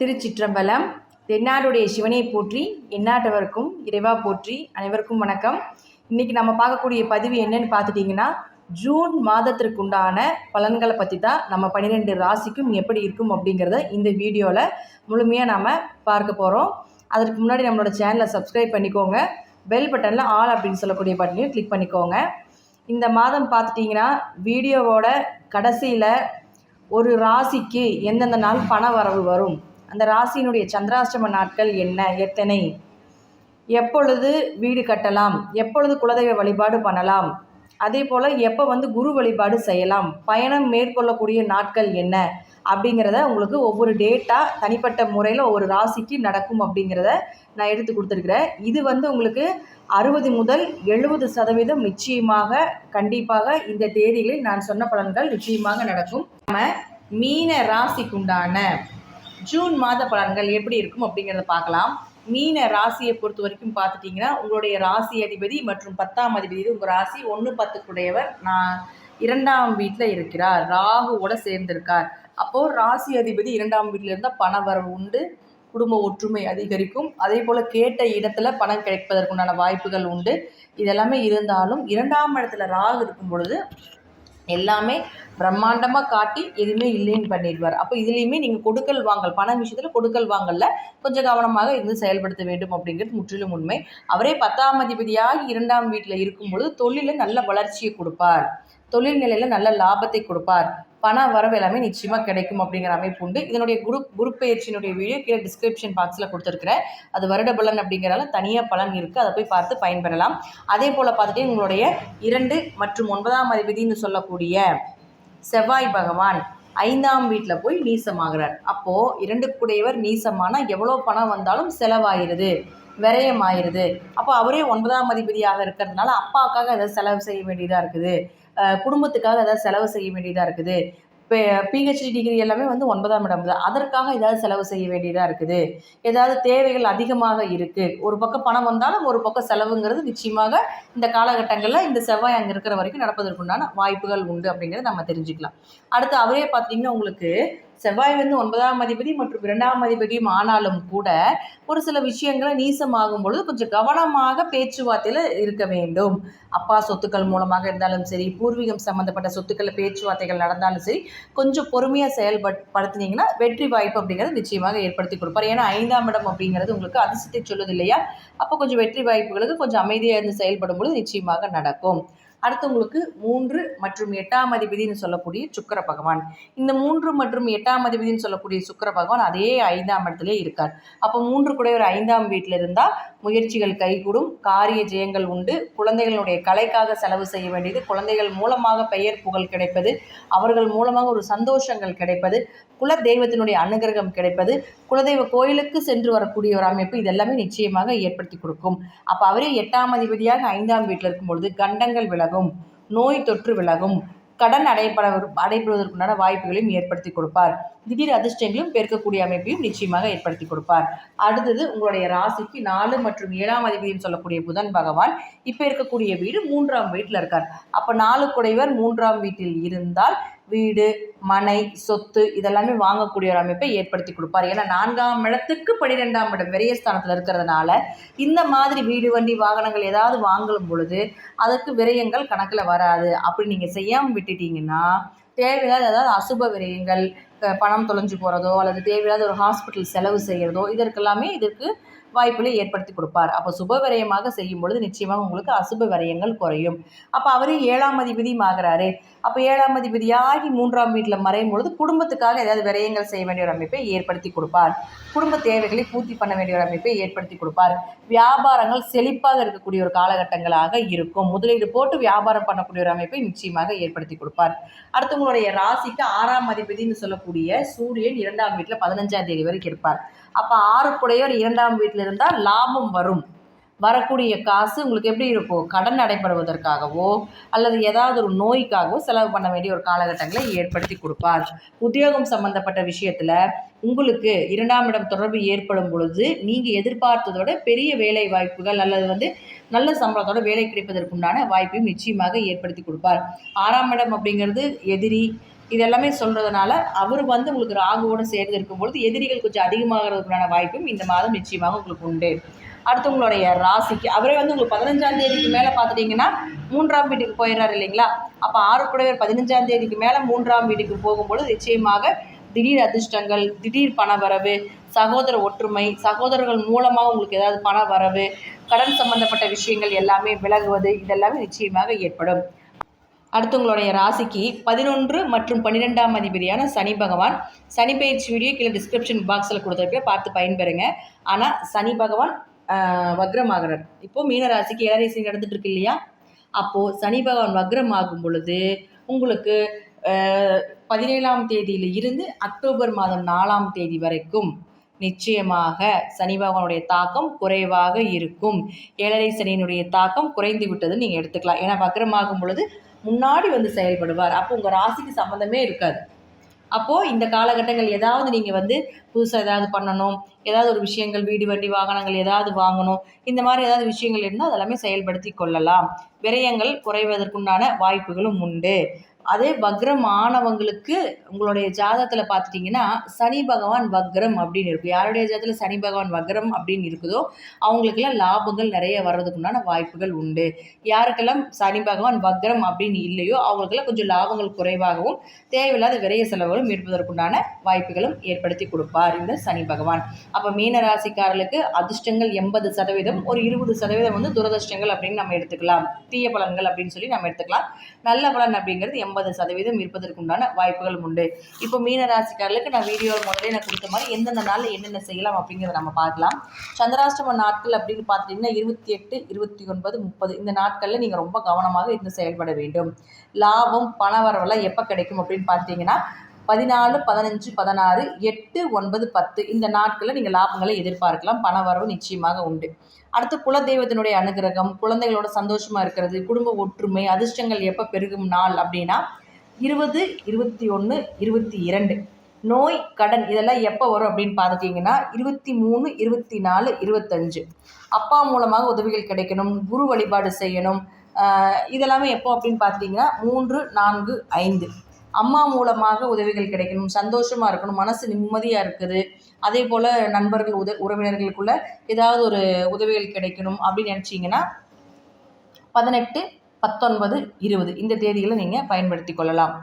திருச்சிற்றம்பலம் தென்னாடுடைய சிவனை போற்றி எந்நாட்டவருக்கும் இறைவா போற்றி அனைவருக்கும் வணக்கம். இன்றைக்கி நம்ம பார்க்கக்கூடிய பதிவு என்னன்னு பார்த்துட்டிங்கன்னா ஜூன் மாதத்திற்குண்டான பலன்களை பற்றி தான் நம்ம பன்னிரெண்டு ராசிக்கும் எப்படி இருக்கும் அப்படிங்கிறத இந்த வீடியோவில் முழுமையாக நாம் பார்க்க போகிறோம் அதற்கு முன்னாடி நம்மளோட சேனலை சப்ஸ்கிரைப் பண்ணிக்கோங்க. பெல் பட்டனில் ஆல் அப்படின்னு சொல்லக்கூடிய பட்டனையும் கிளிக் பண்ணிக்கோங்க. இந்த மாதம் பார்த்துட்டிங்கன்னா வீடியோவோட கடைசியில் ஒரு ராசிக்கு எந்தெந்த நாள் பண வரவு வரும்? அந்த ராசியினுடைய சந்திராஷ்டம நாட்கள் என்ன? எத்தனை? எப்பொழுது வீடு கட்டலாம்? எப்பொழுது குலதெய்வ வழிபாடு பண்ணலாம்? அதே போல் எப்போ வந்து குரு வழிபாடு செய்யலாம்? பயணம் மேற்கொள்ளக்கூடிய நாட்கள் என்ன? அப்படிங்கிறத உங்களுக்கு ஒவ்வொரு டேட்டாக தனிப்பட்ட முறையில் ஒவ்வொரு ராசிக்கு நடக்கும் அப்படிங்கிறத நான் எடுத்து கொடுத்துருக்குறேன். இது வந்து உங்களுக்கு அறுபது முதல் எழுபது சதவீதம் நிச்சயமாக கண்டிப்பாக இந்த தேதிகளில் நான் சொன்ன பலன்கள் நிச்சயமாக நடக்கும். நம்ம மீன ராசிக்குண்டான ஜூன் மாத பலன்கள் எப்படி இருக்கும் அப்படிங்கிறத பார்க்கலாம். மீன ராசியை பொறுத்த வரைக்கும் பார்த்துட்டிங்கன்னா உங்களுடைய ராசி அதிபதி மற்றும் பத்தாம் அதிபதி உங்கள் ராசி ஒன்று பத்துக்குடையவர். நான் இரண்டாம் வீட்டில் இருக்கிறார். ராகுவோட சேர்ந்திருக்கார். அப்போது ராசி அதிபதி இரண்டாம் வீட்டில் இருந்தால் பண வரவு உண்டு குடும்ப ஒற்றுமை அதிகரிக்கும். அதே போல் கேட்ட இடத்துல பணம் கிடைப்பதற்குண்டான வாய்ப்புகள் உண்டு. இதெல்லாமே இருந்தாலும் இரண்டாம் இடத்துல ராகு இருக்கும் பொழுது எல்லாமே பிரம்மாண்டமாக காட்டி எதுவுமே இல்லைன்னு பண்ணிடுவார். அப்போ இதுலேயுமே நீங்கள் கொடுக்கல் வாங்கல் பண விஷயத்தில் கொடுக்கல் வாங்கல கொஞ்சம் கவனமாக இருந்து செயல்படுத்த வேண்டும் அப்படிங்கிறது முற்றிலும் உண்மை. அவரே பத்தாம் அதிபதியாக இரண்டாம் வீட்டில் இருக்கும் பொழுது தொழிலில் நல்ல வளர்ச்சியை கொடுப்பார். தொழில் நிலையில் நல்ல லாபத்தை கொடுப்பார். பண வரவு எல்லாமே நிச்சயமாக கிடைக்கும் அப்படிங்கிற அமைப்பு உண்டு. இதனுடைய குரூப் குரூப் பயிற்சியினுடைய வீடியோ கீழே டிஸ்கிரிப்ஷன் பாக்ஸில் கொடுத்துருக்குறேன். அது வருட பலன் அப்படிங்கிறதால தனியாக பலன் இருக்குது அதை போய் பார்த்து பயன்பெறலாம். அதே போல் பார்த்துட்டு உங்களுடைய இரண்டு மற்றும் ஒன்பதாம் அதிபதினு சொல்லக்கூடிய செவ்வாய் பகவான் ஐந்தாம் வீட்டில் போய் நீசமாகிறார். அப்போது இரண்டுக்குடையவர் நீசமானால் எவ்வளோ பணம் வந்தாலும் செலவாயிருது விரயம் ஆயிடுது அப்போ அவரே ஒன்பதாம் அதிபதியாக இருக்கிறதுனால அப்பாவுக்காக அதை செலவு செய்ய வேண்டியதாக இருக்குது. குடும்பத்துக்காக ஏதாவது செலவு செய்ய வேண்டியதாக இருக்குது. இப்போ பிஹெச்டி டிகிரி எல்லாமே வந்து ஒன்பதாம் இடம் தான். அதற்காக ஏதாவது செலவு செய்ய வேண்டியதாக இருக்குது. ஏதாவது தேவைகள் அதிகமாக இருக்குது ஒரு பக்கம் பணம் வந்தாலும் ஒரு பக்கம் செலவுங்கிறது நிச்சயமாக இந்த காலகட்டங்களில் இந்த செவ்வாய் அங்கே இருக்கிற வரைக்கும் நடப்பதற்குண்டான வாய்ப்புகள் உண்டு அப்படிங்கிறத நம்ம தெரிஞ்சுக்கலாம். அடுத்து அவரே பார்த்தீங்கன்னா உங்களுக்கு செவ்வாய் வந்து ஒன்பதாம் அதிபதி மற்றும் இரண்டாம் அதிபதியும் ஆனாலும் கூட ஒரு சில விஷயங்களை நீசமாகும் பொழுது கொஞ்சம் கவனமாக பேச்சுவார்த்தையில் இருக்க வேண்டும். அப்பா சொத்துக்கள் மூலமாக இருந்தாலும் சரி பூர்வீகம் சம்மந்தப்பட்ட சொத்துக்களில் பேச்சுவார்த்தைகள் நடந்தாலும் சரி கொஞ்சம் பொறுமையாக செயல்படுத்தினீங்கன்னா வெற்றி வாய்ப்பு அப்படிங்கிறது நிச்சயமாக ஏற்படுத்தி கொடுப்பார். ஏன்னா ஐந்தாம் இடம் அப்படிங்கிறது உங்களுக்கு அதிர்ஷ்டத்தை சொல்லுது இல்லையா? அப்போ கொஞ்சம் வெற்றி வாய்ப்புகளுக்கு கொஞ்சம் அமைதியாக இருந்து செயல்படும் பொழுது நிச்சயமாக நடக்கும். அடுத்து உங்களுக்கு மூன்று மற்றும் எட்டாம் அதிபதினு சொல்லக்கூடிய சுக்கர பகவான். இந்த மூன்று மற்றும் எட்டாம் அதிபதினு சொல்லக்கூடிய சுக்கர பகவான் அதே ஐந்தாம் இடத்துல இருக்கார். அப்போ மூன்று கூட ஒரு ஐந்தாம் வீட்டில் இருந்தால் முயற்சிகள் கைகூடும் காரிய ஜெயங்கள் உண்டு குழந்தைகளுடைய கலைக்காக செலவு செய்ய வேண்டியது குழந்தைகள் மூலமாக பெயர் புகழ் கிடைப்பது அவர்கள் மூலமாக ஒரு சந்தோஷங்கள் கிடைப்பது குல தெய்வத்தினுடைய அனுகிரகம் கிடைப்பது குலதெய்வ கோயிலுக்கு சென்று வரக்கூடிய ஒரு அமைப்பு இதெல்லாமே நிச்சயமாக ஏற்படுத்தி கொடுக்கும். அப்போ அவரே எட்டாம் அதிபதியாக ஐந்தாம் வீட்டில் இருக்கும் பொழுது கண்டங்கள் விலகும். நோய் தொற்று விலகும். கடன் அடைப்பட அடைபடுவதற்குண்டான வாய்ப்புகளையும் ஏற்படுத்தி கொடுப்பார். திடீர் அதிர்ஷ்டங்களையும் பெருக்கக்கூடிய அமைப்பையும் நிச்சயமாக ஏற்படுத்தி கொடுப்பார். அடுத்தது உங்களுடைய ராசிக்கு நாலு மற்றும் ஏழாம் அதிபதியும் சொல்லக்கூடிய புதன் பகவான் இப்போ இருக்கக்கூடிய வீடு மூன்றாம் வீட்டில் இருக்கார். அப்போ நாலு குடைவர் மூன்றாம் வீட்டில் இருந்தால் வீடு மனை சொத்து இதெல்லாமே வாங்கக்கூடிய ஒரு அமைப்பை ஏற்படுத்தி கொடுப்பார். ஏன்னா நான்காம் இடத்துக்கு பனிரெண்டாம் இடம் விரயஸ்தானத்தில் இருக்கிறதுனால இந்த மாதிரி வீடு வண்டி வாகனங்கள் ஏதாவது வாங்கும் பொழுது அதற்கு விரயங்கள் கணக்கில் வராது. அப்படி நீங்கள் செய்யாமல் விட்டுட்டீங்கன்னா தேவையில்லாத ஏதாவது அசுப விரயங்கள் பணம் தொலைஞ்சு போகிறதோ அல்லது தேவையில்லாத ஒரு ஹாஸ்பிட்டல் செலவு செய்கிறதோ இதற்கெல்லாமே இதற்கு வாய்ப்புகளை ஏற்படுத்தி கொடுப்பார். அப்போ சுப விரயமாக செய்யும் பொழுது நிச்சயமாக உங்களுக்கு அசுப விரயங்கள் குறையும். அப்போ அவரே ஏழாம் அதிபதியும் ஆகிறாரு. அப்போ ஏழாம் அதிபதியாகி மூன்றாம் வீட்டில் மறையும் பொழுது குடும்பத்துக்காக ஏதாவது விரயங்கள் செய்ய வேண்டிய ஒரு அமைப்பை ஏற்படுத்தி கொடுப்பார். குடும்ப தேவைகளை பூர்த்தி பண்ண வேண்டிய ஒரு அமைப்பை ஏற்படுத்தி கொடுப்பார். வியாபாரங்கள் செழிப்பாக இருக்கக்கூடிய ஒரு காலகட்டங்களாக இருக்கும். முதலீடு போட்டு வியாபாரம் பண்ணக்கூடிய ஒரு அமைப்பை நிச்சயமாக ஏற்படுத்தி கொடுப்பார். அடுத்தவங்களுடைய ராசிக்கு ஆறாம் அதிபதினு சொல்லக்கூடிய சூரியன் இரண்டாம் வீட்டில் பதினஞ்சாம் தேதி வரைக்கும் இருப்பார். அப்போ ஆறுக்குடையவர் இரண்டாம் வீட்டில் இருந்தால் லாபம் வரும். வரக்கூடிய காசு உங்களுக்கு எப்படி இருக்கும்? கடன் அடைபடுவதற்காகவோ அல்லது ஏதாவது ஒரு நோய்க்காகவோ செலவு பண்ண வேண்டிய ஒரு காலகட்டங்களை ஏற்படுத்தி கொடுப்பார். உத்தியோகம் சம்பந்தப்பட்ட விஷயத்தில் உங்களுக்கு இரண்டாம் இடம் தொடர்பு ஏற்படும் பொழுது நீங்கள் எதிர்பார்த்ததோட பெரிய வேலை வாய்ப்புகள் அல்லது வந்து நல்ல சம்பளத்தோட வேலை கிடைப்பதற்குண்டான வாய்ப்பையும் நிச்சயமாக ஏற்படுத்தி கொடுப்பார். ஆறாம் இடம் அப்படிங்கிறது எதிரி இதெல்லாமே சொல்கிறதுனால அவர் வந்து உங்களுக்கு ராகுவோடு சேர்ந்து இருக்கும்பொழுது எதிரிகள் கொஞ்சம் அதிகமாகிறதுக்குண்டான வாய்ப்பும் இந்த மாதம் நிச்சயமாக உங்களுக்கு உண்டு. அடுத்து உங்களுடைய ராசிக்கு அவரே வந்து உங்களுக்கு பதினஞ்சாம் தேதிக்கு மேலே பார்த்துட்டிங்கன்னா மூன்றாம் வீட்டுக்கு போயிடுறாரு இல்லைங்களா? அப்போ ஆறு குடைவர் பதினஞ்சாம் தேதிக்கு மேலே மூன்றாம் வீட்டுக்கு போகும்பொழுது நிச்சயமாக திடீர் அதிர்ஷ்டங்கள் திடீர் பண வரவு சகோதர ஒற்றுமை சகோதரர்கள் மூலமாக உங்களுக்கு ஏதாவது பண வரவு கடன் சம்பந்தப்பட்ட விஷயங்கள் எல்லாமே விலகுவது இதெல்லாமே நிச்சயமாக ஏற்படும். அடுத்தவங்களுடைய ராசிக்கு பதினொன்று மற்றும் பன்னிரெண்டாம் அதிபதியான சனி பகவான். சனி பயிற்சி வீடியோ கீழே டிஸ்கிரிப்ஷன் பாக்ஸில் கொடுத்துருக்க. பார்த்து பயன்பெறுங்க. ஆனால் சனி பகவான் வக்ரமாகிறார். இப்போது மீனராசிக்கு ஏழரை நடந்துட்டு இருக்கு இல்லையா? அப்போது சனி பகவான் வக்ரமாகும் பொழுது உங்களுக்கு பதினேழாம் தேதியில் இருந்து அக்டோபர் மாதம் நாலாம் தேதி வரைக்கும் நிச்சயமாக சனி பகவானுடைய தாக்கம் குறைவாக இருக்கும். ஏழரை சனியினுடைய தாக்கம் குறைந்து விட்டதுன்னு நீங்கள் எடுத்துக்கலாம். ஏன்னா வக்ரமாகும் பொழுது முன்னாடி வந்து செயல்படுவார். அப்போ உங்கள் ராசிக்கு சம்மந்தமே இருக்காது. அப்போது இந்த காலகட்டங்கள் ஏதாவது நீங்கள் வந்து புதுசாக ஏதாவது பண்ணணும் ஏதாவது ஒரு விஷயங்கள் வீடு வண்டி வாகனங்கள் ஏதாவது வாங்கணும் இந்த மாதிரி ஏதாவது விஷயங்கள் இருந்தால் அதெல்லாமே செயல்படுத்தி கொள்ளலாம். விரயங்கள் குறைவதற்குண்டான வாய்ப்புகளும் உண்டு. அதே வக்ரம் ஆனவங்களுக்கு உங்களுடைய ஜாதகத்தில் பார்த்துட்டிங்கன்னா சனி பகவான் வக்ரம் அப்படின்னு இருக்கும். யாருடைய ஜாதகத்தில் சனி பகவான் வக்ரம் அப்படின்னு இருக்குதோ அவங்களுக்கெல்லாம் லாபங்கள் நிறைய வர்றதுக்குண்டான வாய்ப்புகள் உண்டு. யாருக்கெல்லாம் சனி பகவான் வக்ரம் அப்படின்னு இல்லையோ அவங்களுக்கெல்லாம் கொஞ்சம் லாபங்கள் குறைவாகவும் தேவையில்லாத விரைய செலவுகளும் இருப்பதற்குண்டான வாய்ப்புகளும் ஏற்படுத்தி கொடுப்பார் இந்த சனி பகவான். அப்போ மீன ராசிக்காரர்களுக்கு அதிர்ஷ்டங்கள் எண்பது சதவீதம் ஒரு இருபது சதவீதம் வந்து துரதிர்ஷ்டங்கள் அப்படின்னு நம்ம எடுத்துக்கலாம். தீய பலன்கள் அப்படின்னு சொல்லி நம்ம எடுத்துக்கலாம். நல்ல பலன் அப்படிங்கிறது எண்பது சதவீதம் இருப்பதற்குண்டான வாய்ப்புகளும் உண்டு. இப்போ மீன ராசிக்காரர்களுக்கு நான் வீடியோ முதலே நான் கொடுத்த மாதிரி எந்தெந்த நாளில் என்னென்ன செய்யலாம் அப்படிங்கிறத நம்ம பார்க்கலாம். சந்திராஷ்டம நாட்கள் அப்படின்னு பார்த்துட்டிங்கன்னா இருபத்தி எட்டு இருபத்தி ஒன்பது முப்பது இந்த நாட்களில் நீங்கள் ரொம்ப கவனமாக இருந்து செயல்பட வேண்டும். லாபம் பண வரவெல்லாம் எப்போ கிடைக்கும் அப்படின்னு பார்த்தீங்கன்னா பதினாலு பதினஞ்சு பதினாறு எட்டு ஒன்பது பத்து. இந்த நாட்களில் நீங்கள் லாபங்களை எதிர்பார்க்கலாம். பண வரவு நிச்சயமாக உண்டு. அடுத்து குலதெய்வத்தினுடைய அனுகிரகம் குழந்தைகளோட சந்தோஷமாக இருக்கிறது குடும்ப ஒற்றுமை அதிர்ஷ்டங்கள் எப்போ பெருகும் நாள் அப்படின்னா இருபது இருபத்தி ஒன்று இருபத்தி இரண்டு. நோய் கடன் இதெல்லாம் எப்போ வரும் அப்படின்னு பார்த்துட்டிங்கன்னா இருபத்தி மூணு இருபத்தி நாலு இருபத்தஞ்சு. அப்பா மூலமாக உதவிகள் கிடைக்கணும் குரு வழிபாடு செய்யணும். இதெல்லாமே எப்போ அப்படின்னு பார்த்தீங்கன்னா மூன்று நான்கு ஐந்து. அம்மா மூலமாக உதவிகள் கிடைக்கணும் சந்தோஷமாக இருக்கணும் மனசு நிம்மதியாக இருக்குது. அதே போல் நண்பர்கள் உத உறவினர்களுக்குள்ள ஏதாவது ஒரு உதவிகள் கிடைக்கணும் அப்படின்னு நினச்சிங்கன்னா பதினெட்டு பத்தொன்பது இருபது இந்த தேதிகளை நீங்கள் பயன்படுத்தி கொள்ளலாம்.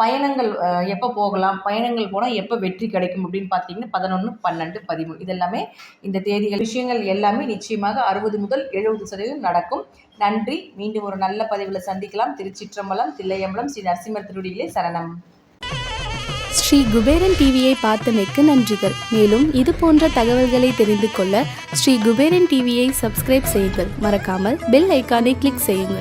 பயணங்கள் எப்போ போகலாம் பயணங்கள் போனால் எப்போ வெற்றி கிடைக்கும் அப்படின்னு பார்த்தீங்கன்னா பதினொன்று பன்னெண்டு பதிமூணு. இதெல்லாமே இந்த தேதிகள் விஷயங்கள் எல்லாமே நிச்சயமாக அறுபது முதல் எழுபது சதவீதம் நடக்கும். நன்றி. மீண்டும் ஒரு நல்ல பதிவில் சந்திக்கலாம். திருச்சிற்றம்பலம் தில்லையம்பலம் ஸ்ரீ நரசிம்மர் திருடிகளே சரணம். ஸ்ரீ குபேரன் டிவியை பார்த்தமைக்கு நன்றிகள். மேலும் இது போன்ற தகவல்களை தெரிந்து கொள்ள ஸ்ரீ குபேரன் டிவியை சப்ஸ்கிரைப் செய்யுங்கள். மறக்காமல் பெல் ஐக்கானை கிளிக் செய்யுங்கள்.